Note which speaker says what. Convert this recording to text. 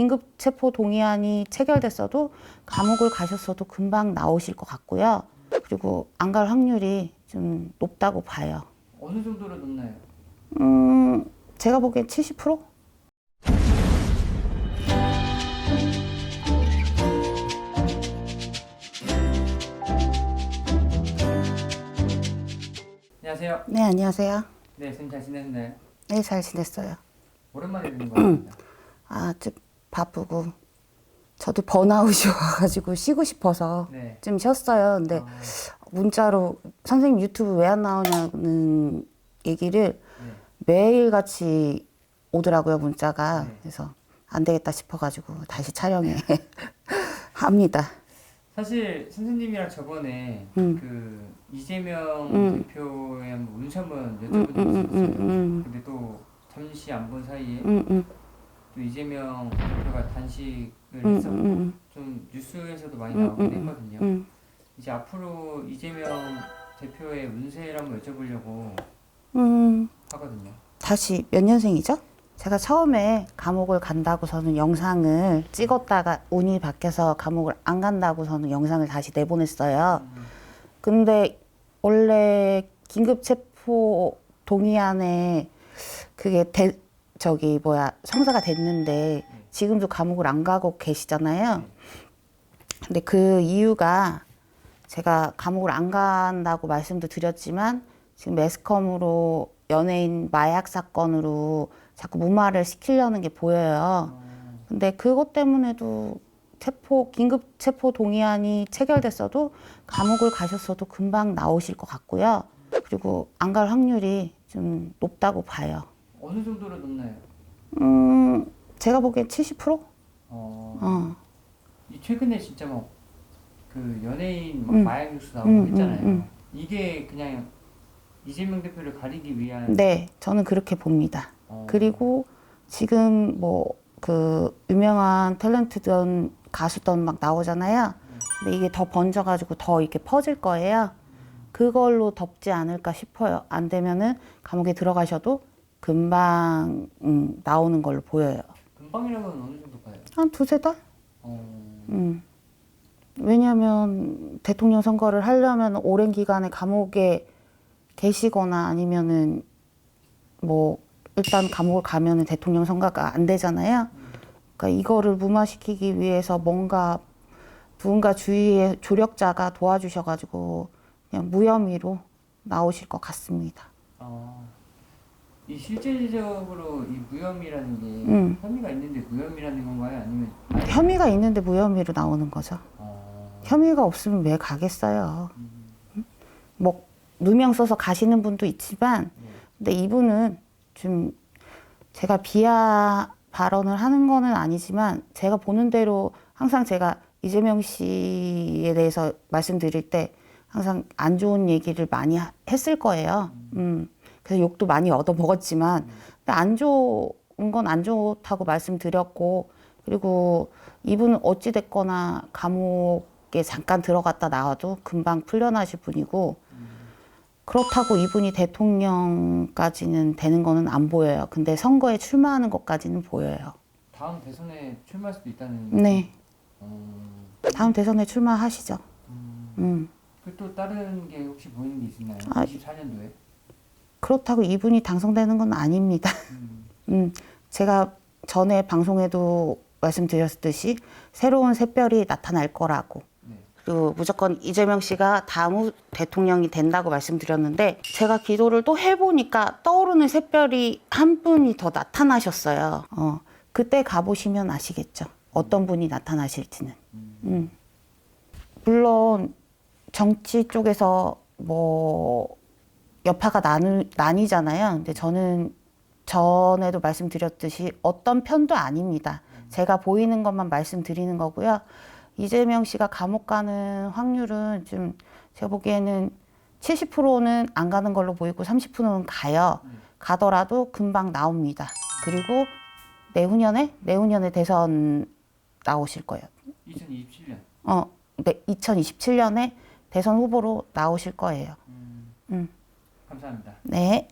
Speaker 1: 긴급 체포 동의안이 체결됐어도 감옥을 가셨어도 금방 나오실 것 같고요. 그리고 안 갈 확률이 좀 높다고 봐요.
Speaker 2: 어느 정도로 높나요?
Speaker 1: 음, 제가 보기엔 70%?
Speaker 2: 안녕하세요.
Speaker 1: 네, 안녕하세요.
Speaker 2: 네, 선생님 잘 지냈나요?
Speaker 1: 네, 잘 지냈어요.
Speaker 2: 오랜만에 뵙는 것 같습니다.
Speaker 1: 아, 좀 바쁘고 저도 번아웃이 와가지고 쉬고 싶어서
Speaker 2: 네.
Speaker 1: 좀 쉬었어요. 근데
Speaker 2: 아,
Speaker 1: 문자로 선생님 유튜브 왜 안 나오냐는 얘기를
Speaker 2: 네.
Speaker 1: 매일 같이 오더라고요 문자가
Speaker 2: 네.
Speaker 1: 그래서 안 되겠다 싶어가지고 다시 촬영해 합니다.
Speaker 2: 사실 선생님이랑 저번에
Speaker 1: 음.
Speaker 2: 그 이재명
Speaker 1: 음.
Speaker 2: 대표의 문서 한번
Speaker 1: 음,
Speaker 2: 여쭤본 적이
Speaker 1: 음,
Speaker 2: 있었어요.
Speaker 1: 음, 음,
Speaker 2: 근데 또 잠시 안 본 사이에
Speaker 1: 음, 음,
Speaker 2: 또 이재명 대표가 단식을
Speaker 1: 음,
Speaker 2: 했었고
Speaker 1: 음,
Speaker 2: 좀 뉴스에서도 많이
Speaker 1: 음,
Speaker 2: 나오긴
Speaker 1: 음,
Speaker 2: 했거든요.
Speaker 1: 음.
Speaker 2: 이제 앞으로 이재명 대표의 운세를 한번 여쭤보려고
Speaker 1: 음,
Speaker 2: 하거든요.
Speaker 1: 다시 몇 년생이죠? 제가 처음에 감옥을 간다고서는 영상을 찍었다가 운이 바뀌어서 감옥을 안 간다고서는 영상을 다시 내보냈어요.
Speaker 2: 음,
Speaker 1: 근데 원래 긴급 체포 동의안에 그게 대, 저기 뭐야 성사가 됐는데 지금도 감옥을 안 가고 계시잖아요. 근데 그 이유가 제가 감옥을 안 간다고 말씀도 드렸지만 지금 매스컴으로 연예인 마약 사건으로 자꾸 무마를 시키려는 게 보여요.
Speaker 2: 어,
Speaker 1: 근데 그것 때문에도 체포 긴급 체포 동의안이 체결됐어도 감옥을 가셨어도 금방 나오실 것 같고요. 그리고 안 갈 확률이 좀 높다고 봐요.
Speaker 2: 어느 정도로 높나요?
Speaker 1: 음, 제가 보기엔 70%?
Speaker 2: 어,
Speaker 1: 어.
Speaker 2: 이 최근에 진짜 막 그 연예인 막
Speaker 1: 음.
Speaker 2: 마약 뉴스 나오고
Speaker 1: 음,
Speaker 2: 했잖아요.
Speaker 1: 음, 음.
Speaker 2: 이게 그냥 이재명 대표를 가리기 위한
Speaker 1: 네, 저는 그렇게 봅니다.
Speaker 2: 어,
Speaker 1: 그리고 지금 뭐 그 유명한 탤런트든 가수든 막 나오잖아요. 근데 이게 더 번져가지고 더 이렇게 퍼질 거예요. 그걸로 덮지 않을까 싶어요. 안 되면은 감옥에 들어가셔도 금방 음, 나오는 걸로 보여요.
Speaker 2: 금방이라면 어느 정도가요?
Speaker 1: 한 두세 달?
Speaker 2: 어,
Speaker 1: 음. 왜냐하면 대통령 선거를 하려면 오랜 기간에 감옥에 계시거나 아니면은 뭐 일단 감옥을 가면은 대통령 선거가 안 되잖아요. 그러니까 이거를 무마시키기 위해서 뭔가 누군가 주위에 조력자가 도와주셔가지고 그냥 무혐의로 나오실 것 같습니다.
Speaker 2: 어, 이 실질적으로 이 무혐의라는 게
Speaker 1: 음.
Speaker 2: 혐의가 있는데 무혐의라는 건가요? 아니면 아예-
Speaker 1: 혐의가 있는데 무혐의로 나오는 거죠.
Speaker 2: 어,
Speaker 1: 혐의가 없으면 왜 가겠어요?
Speaker 2: 음,
Speaker 1: 뭐 누명 써서 가시는 분도 있지만
Speaker 2: 네.
Speaker 1: 근데 이분은 좀 제가 비하 발언을 하는 거는 아니지만 제가 보는 대로 항상 제가 이재명 씨에 대해서 말씀드릴 때 항상 안 좋은 얘기를 많이 하- 했을 거예요. 음. 그래서 욕도 많이 얻어 먹었지만 안 좋은 건 안 좋다고 말씀드렸고 그리고 이분은 어찌 됐거나 감옥에 잠깐 들어갔다 나와도 금방 풀려나실 분이고 그렇다고 이분이 대통령까지는 되는 거는 안 보여요. 근데 선거에 출마하는 것까지는 보여요.
Speaker 2: 다음 대선에 출마할 수도 있다는
Speaker 1: 네.
Speaker 2: 어,
Speaker 1: 다음 대선에 출마하시죠.
Speaker 2: 음,
Speaker 1: 음.
Speaker 2: 그또 다른 게 혹시 보이는 게 있나요?
Speaker 1: 아,
Speaker 2: 24년도에?
Speaker 1: 그렇다고 이분이 당선되는 건 아닙니다.
Speaker 2: 음,
Speaker 1: 음. 제가 전에 방송에도 말씀드렸듯이 새로운 샛별이 나타날 거라고.
Speaker 2: 네.
Speaker 1: 그리고 무조건 이재명 씨가 다음 대통령이 된다고 말씀드렸는데 제가 기도를 또 해보니까 떠오르는 샛별이 한 분이 더 나타나셨어요. 어, 그때 가보시면 아시겠죠. 어떤 분이 나타나실지는. 음. 물론 정치 쪽에서 뭐 여파가 나누, 나뉘잖아요. 근데 저는 전에도 말씀드렸듯이 어떤 편도 아닙니다. 제가 보이는 것만 말씀드리는 거고요. 이재명 씨가 감옥 가는 확률은 좀 제가 보기에는 70%는 안 가는 걸로 보이고 30%는 가요. 가더라도 금방 나옵니다. 그리고 내후년에 내후년에 대선 나오실 거예요.
Speaker 2: 2027년.
Speaker 1: 어, 네, 2027년에 대선 후보로 나오실 거예요.
Speaker 2: 음,
Speaker 1: 음.
Speaker 2: 감사합니다.
Speaker 1: 네.